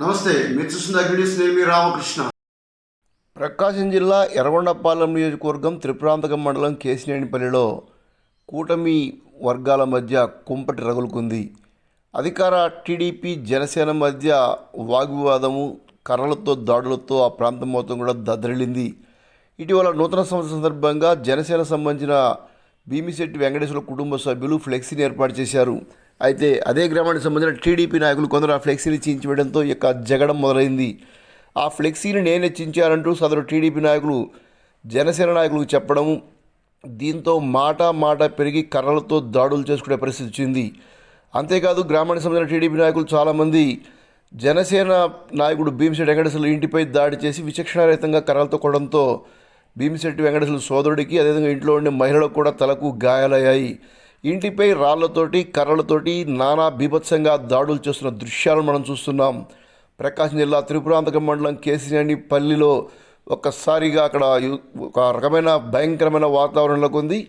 నమస్తే మీరు చూస్తున్న అగ్నిస్ నేను రామకృష్ణ. ప్రకాశం జిల్లా ఎర్రగొండపాలెం నియోజకవర్గం త్రిపురాంతకం మండలం కేసినేనిపల్లిలో కూటమి వర్గాల మధ్య కుంపటి రగులుకుంది. అధికార టీడీపీ జనసేన మధ్య వాగ్వివాదము కర్రలతో దాడులతో ఆ ప్రాంతం మొత్తం కూడా దద్దరిల్లింది. ఇటీవల నూతన సంవత్సరం సందర్భంగా జనసేన సంబంధించిన భీమిశెట్టి వెంకటేశ్వర కుటుంబ సభ్యులు ఫ్లెక్సీని ఏర్పాటు చేశారు. అయితే అదే గ్రామానికి సంబంధించిన టీడీపీ నాయకులు కొందరు ఆ ఫ్లెక్సీని చించివేయడంతో యొక్క జగడం మొదలైంది. ఆ ఫ్లెక్సీని నేనే చించారంటూ సదరు టీడీపీ నాయకులు జనసేన నాయకులకు చెప్పడం దీంతో మాట మాట పెరిగి కర్రలతో దాడులు చేసుకునే పరిస్థితి వచ్చింది. అంతేకాదు గ్రామానికి సంబంధించిన టీడీపీ నాయకులు చాలామంది జనసేన నాయకుడు భీమశెట్టి వెంకటేశ్వర ఇంటిపై దాడి చేసి విచక్షణారహితంగా కర్రలతో కొనడంతో భీమశెట్టి వెంకటేశ్వర సోదరుడికి అదేవిధంగా ఇంట్లో ఉండే మహిళలకు కూడా తలకు గాయాలయ్యాయి. ఇంటిపై రాళ్ళతోటి కర్రలతోటి నానా బీభత్సంగా దాడులు చేస్తున్న దృశ్యాలను మనం చూస్తున్నాం. ప్రకాశం జిల్లా త్రిపురాంతకం మండలం కేసినేని పల్లిలో ఒక్కసారిగా అక్కడ ఒక రకమైన భయంకరమైన వాతావరణంలోకి ఉంది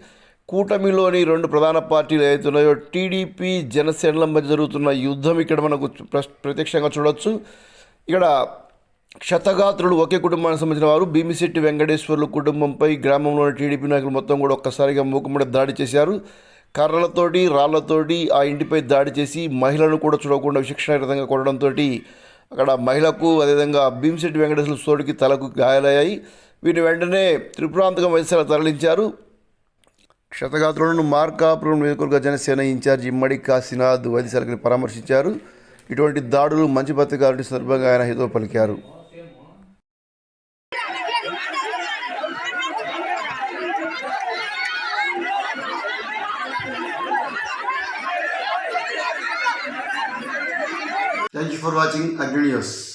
కూటమిలోని రెండు ప్రధాన పార్టీలు ఏవైతున్నాయో టీడీపీ జనసేనల మధ్య జరుగుతున్న యుద్ధం ఇక్కడ మనకు ప్ర- ప్రత్యక్షంగా చూడొచ్చు. ఇక్కడ క్షతగాత్రులు ఒకే కుటుంబానికి సంబంధించిన వారు భీమిశెట్టి వెంకటేశ్వర్లు కుటుంబంపై గ్రామంలోని టీడీపీ నాయకులు మొత్తం కూడా ఒక్కసారిగా మూకుమ్మడి దాడి చేశారు. కర్రలతోటి రాళ్ళతోటి ఆ ఇంటిపై దాడి చేసి మహిళను కూడా చూడకుండా విశిక్షణారహితంగా కొట్టడంతో అక్కడ మహిళకు అదేవిధంగా భీమిశెట్టి వెంకటేశ్వర సోడికి తలకు గాయాలయ్యాయి. వీటిని వెంటనే త్రిపురాంతకం వైద్యశాల తరలించారు. క్షతగాత్రులను మార్కాపురం నియోజకవర్గ జనసేన ఇన్ఛార్జ్ ఇమ్మడి కాశీనాథ్ వైద్యశాలకు పరామర్శించారు. ఇటువంటి దాడులు మంచి పత్రికారుడి సందర్భంగా ఆయన హితవు పలికారు. Thank you for watching Agri News.